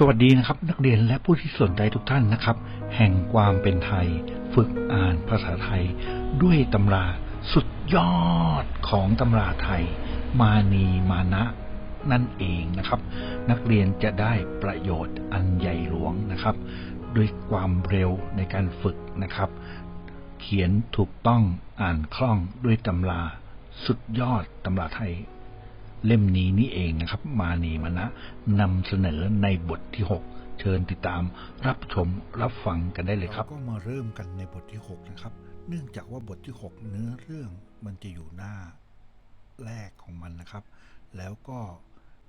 สวัสดีนะครับ นักเรียนและผู้ที่สนใจทุกท่านนะครับ แห่งความเป็นไทย ฝึกอ่านภาษาไทย ด้วยตำราสุดยอดของตำราไทย มานีมานะ นั่นเองนะครับ นักเรียนจะได้ประโยชน์อันใหญ่หลวงนะครับ ด้วยความเร็วในการฝึกนะครับ เขียนถูกต้องอ่านคล่องด้วยตำราสุดยอดตำราไทย เล่มนี้นี่เองนะครับ มานีมณะนำเสนอในบทที่ 6 เชิญติดตามรับชมรับฟังกันได้เลยครับ ก็มาเริ่มกันในบทที่ 6 นะครับ เนื่องจากว่าบทที่ 6 เนื้อเรื่องมันจะอยู่หน้าแรกของมันนะครับ แล้วก็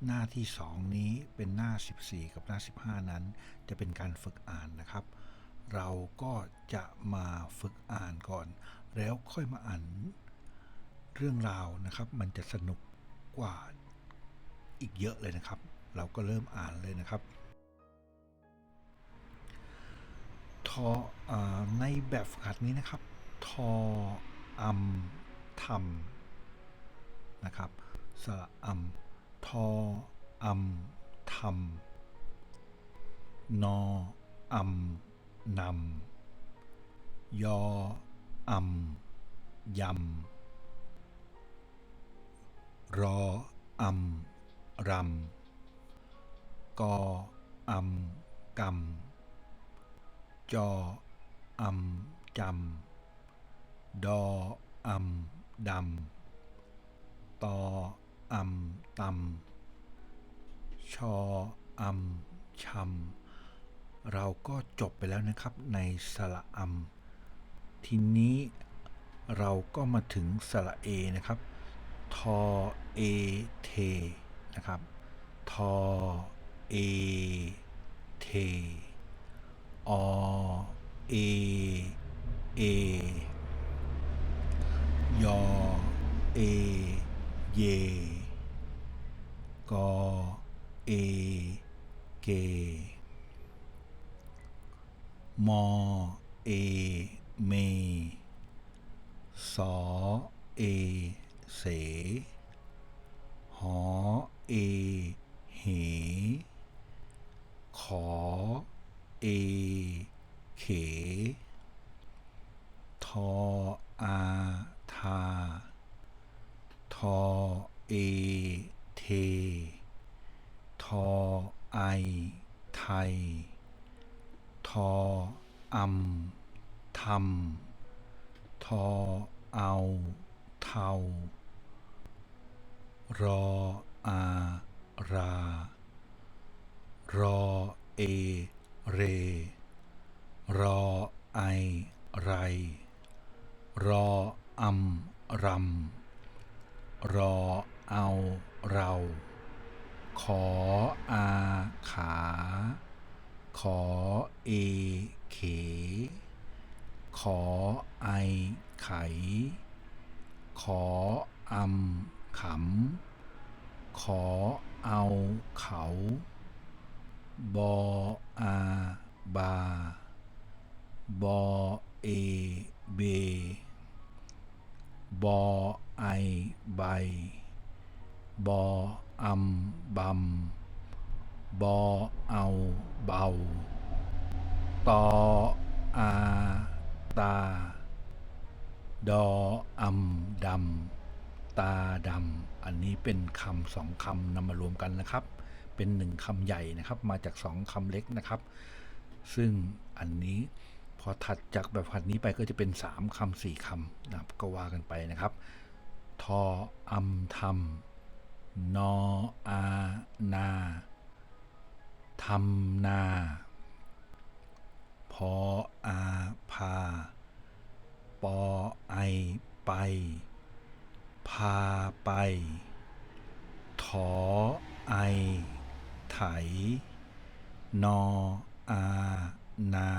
หน้าที่ 2 นี้เป็นหน้า 14 กับหน้า 15 นั้น จะเป็นการฝึกอ่านนะครับ เราก็จะมาฝึกอ่านก่อน แล้วค่อยมาอ่านเรื่องราวนะครับ มันจะสนุก กว่าอีกเยอะเลยนะครับ เราก็เริ่มอ่านเลยนะครับทออในแบบฝึกหัดนี้นะครับ ทออัมทำนะครับสระอัมทออัมทำนออัมนำยออัมยำ รออัมรำกออัมกำจออัมจำดออัมดำตออัมตำชออัมชำเราก็จบไปแล้วนะครับในสระอัมทีนี้เราก็มาถึงสระเอนะครับ ทอเอเทนะครับทอเอเทอเอเอยอเอเยกอเอเกมอเอเมสอเอ เส หอเอ เห ขอ เอ เข ทออาทา ทอเอ เท ทอไอ ไทย ทออัมทำทอเอา เทา รออารา รอเอ เร รอไอไร รออัมรำรอเอาเรา ขออาขา ขอเอเข ขอไอไข ขออัม ขำ ขอเอาเขา บออาบา บอเอเบบอไอใบบออัมบำบอเอาเบาตออาตา ดออัมดำ ตาดำอันนี้เป็นคำสองคำนำมารวมกันนะครับ เป็นหนึ่งคำใหญ่นะครับ มาจากสองคำเล็กนะครับ ซึ่งอันนี้พอถัดจากแบบผัดนี้ไปก็จะเป็นสามคำสี่คำนะครับก็ว่ากันไปนะครับ ทออัมทำนออานาทำนา พออาพา ปอไอไป พาไป ถอไอ ไถ นออานา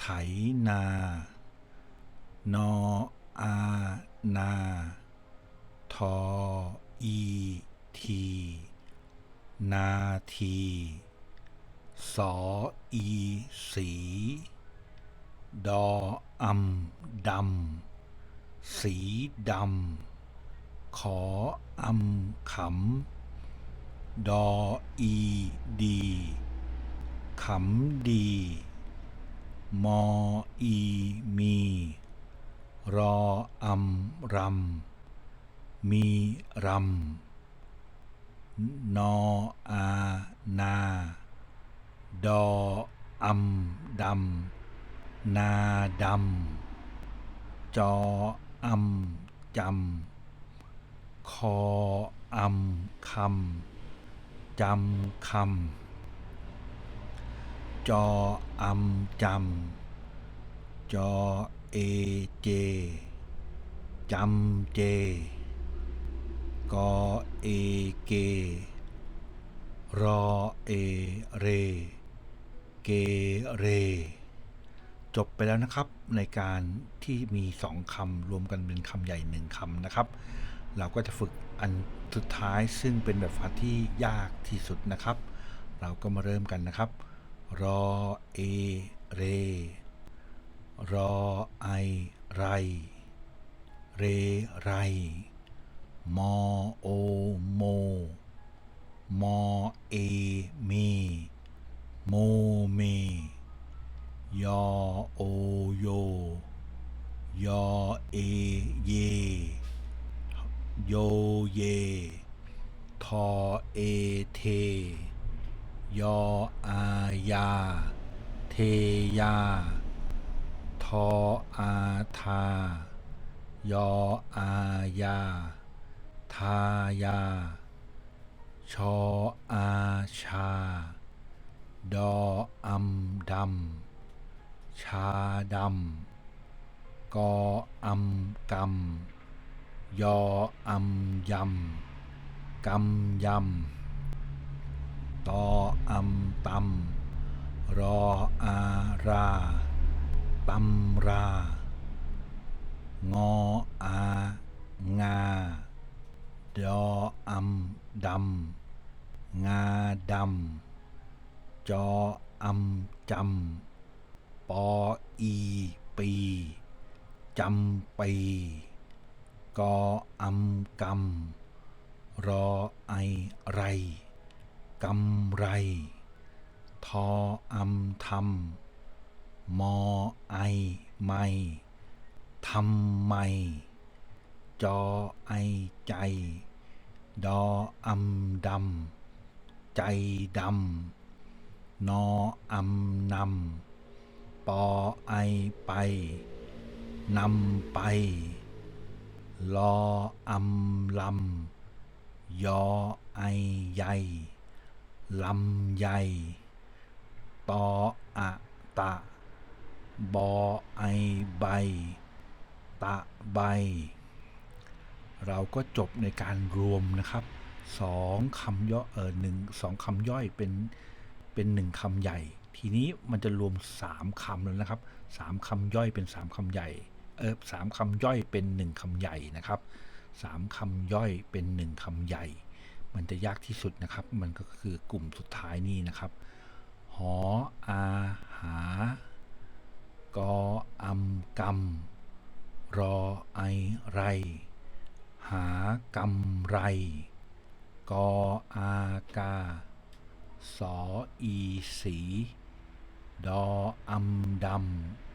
ไถนา นออานา ทออีที นาที สออีสี ดออัมดำ สีดำ ขออัมขำ ดออีดี ขำดี มออีมี รออำรำ มีรำ นออานา ดออำดำ นาดำ จอ อำจำ คออำคำจำคำ จออำจำ จอเอเจจำเจ กอเอเก รอเอเร เกเร จบไปแล้วนะครับ ในการที่มีสองคำรวมกันเป็นคำใหญ่หนึ่งคำนะครับ เราก็จะฝึกอันสุดท้ายซึ่งเป็นแบบฝึกที่ยากที่สุดนะครับ เราก็มาเริ่มกันนะครับ รอเอเร รอไอไร เรไร มอโอโม มอเอเม โมเม ยอโอโย ยอเอเย โยเย ทอเอเท ยออาญาเทยา ทออาทา ยออาญาทายา ชออาชา ดออำดำ ชาดำ กออำกำยออำยำกำยำ ตออำตำรออาราตำรางออางา ดออำดำ งาดำ จออำจำ ปออีปีจำปีกออำกำรอไอไรกำไร ทออำทำมอไอไม่ทำไม จอไอใจ ดออำดำ ใจดำ นออำนำ ปอไอไปนำไป ลออำลำยอไอใหญ่ลำใหญ่ตออะตะ บอไอใบ ตะใบ เราก็จบในการรวมนะครับสองคำย่อเออหนึ่งสองคำย่อยเป็นเป็นหนึ่งคำใหญ่ ทีนี้มันจะรวมสามคำแล้วนะครับสามคำย่อยเป็นสามคำใหญ่ เออสามคำย่อยเป็นหนึ่งคำใหญ่นะครับสามคำย่อยเป็นหนึ่งคำใหญ่ มันจะยากที่สุดนะครับ มันก็คือกลุ่มสุดท้ายนี่นะครับ หออาหากออำกำรอไอไร หากำไร กออากาสออีสี ดออำด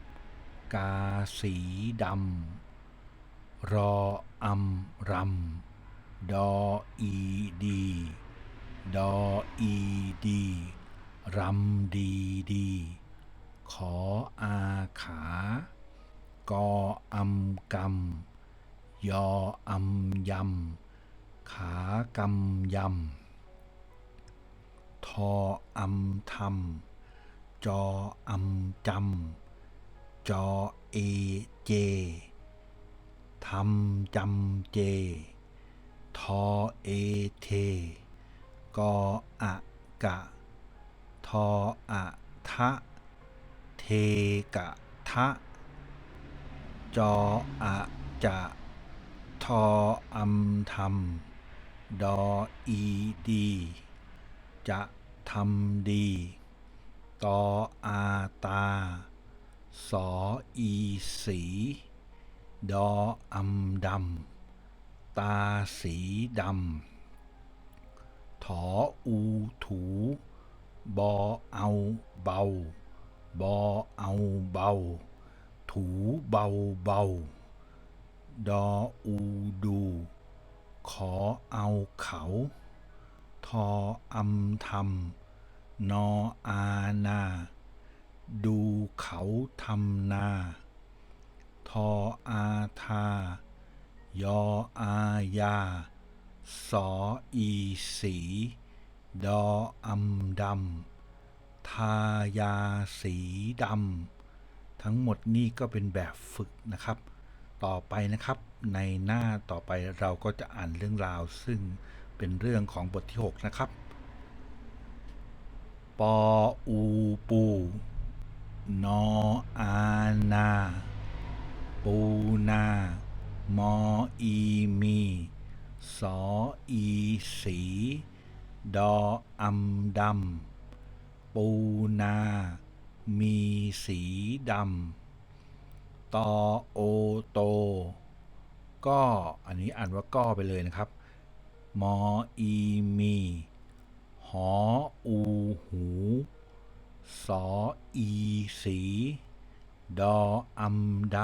ำ กาสีดำ รออำรำ ดออีดี ดออีดีรำดีดี ขออาขา กออำกำ ยออำยำ ขากำยำ ทออำทำ จออำจำจอเอเจทำจำเจ ทอเอเท กออะกะ ทออะทะ เทกะทะ จออะจะ ทออำทำดออีดี จะทำดี ตออาตา สออีสี ดออำดำ ตาสีดำ ถออูถู บอเอาเบา บอเอาเบา ถูเบาเบา ดออูดู ขอเอาเขา ทออำทำ นออานา ดูเขาทำนา ทออาทา ยออาญาสออีสี ดออำดำ ทายาสีดำ ทั้งหมดนี่ก็เป็นแบบฝึกนะครับ ต่อไปนะครับในหน้าต่อไปเราก็จะอ่านเรื่องราวซึ่งเป็นเรื่องของบทที่ 6 นะครับ ปออูปูนออานา ปูนา มออีมี สออีสี ดออำดำ ปูนา มีสีดำ ตอโอโต ก็ อันนี้อ่านว่าก็ไปเลยนะครับ มออีมี หออูหูสออีสี ดออำด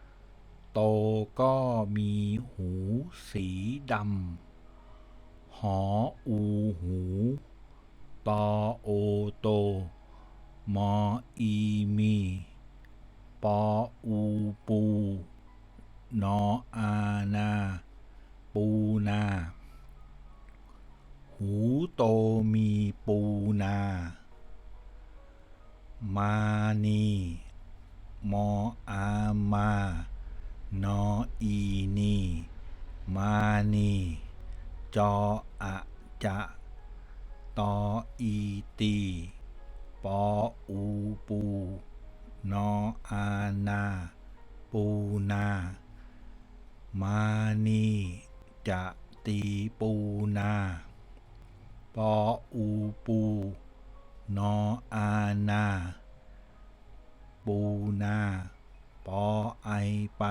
ำ โตก็มีหูสีดำ หออูหูตอโอโต มออีมี ปออูปู นออานา ปูนา หูโตมีปูนา มานี มออามานออีนี มานี จออะจะตออีตี ปออูปู นออานา ปูนา มานีจะตีปูนา ปออูปู นออานา ปูนา ปอไอไป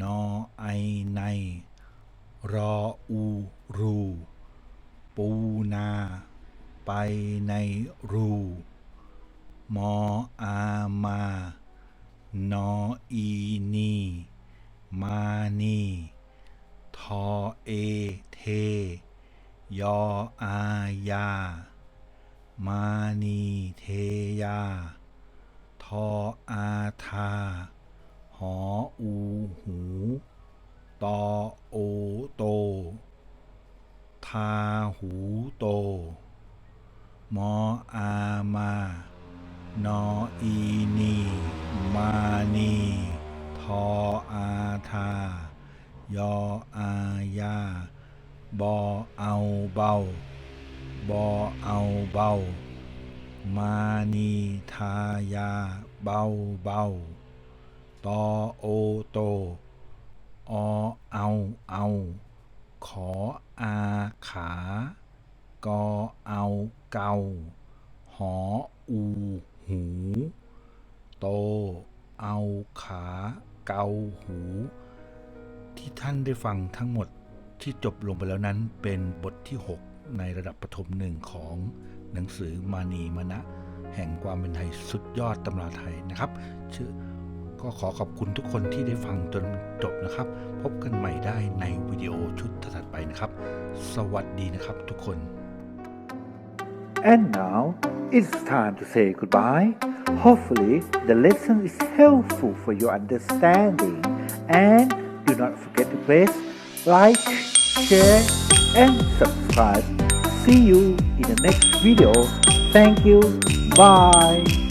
นอไอใน รออูรู ปูนา ไปในรู มออา มา นออีนี มานี ทอเอเท ยออาญามานีเทยา ทออาทา หออูหู ตอโอโต ทาหูโต มออา มา นออีนี มานี ทออาทายออาญา บอเอาเบา บอเอาเบา มานีทายาเบาเบาตอโอโต อเอาเอา ขออาขา กอเอาเกา หออูหู โต เอาขาเกาหู ที่ท่านได้ฟังทั้งหมด ที่จบลงไปแล้วนั้นเป็นบทที่ 6 ในระดับประถมหนึ่งของหนังสือมานีมณะ แห่งความเป็นไทยสุดยอดตำราไทยนะครับ ชื่อก็ขอขอบคุณทุกคนที่ได้ฟังจนจบนะครับ พบกันใหม่ได้ในวิดีโอชุดถัดไปนะครับ สวัสดีนะครับทุกคน And now it's time to say goodbye. Hopefully, the lesson is helpful for your understanding. And do not forget to press like, share, and subscribe. See you in the next video. Thank you. Bye.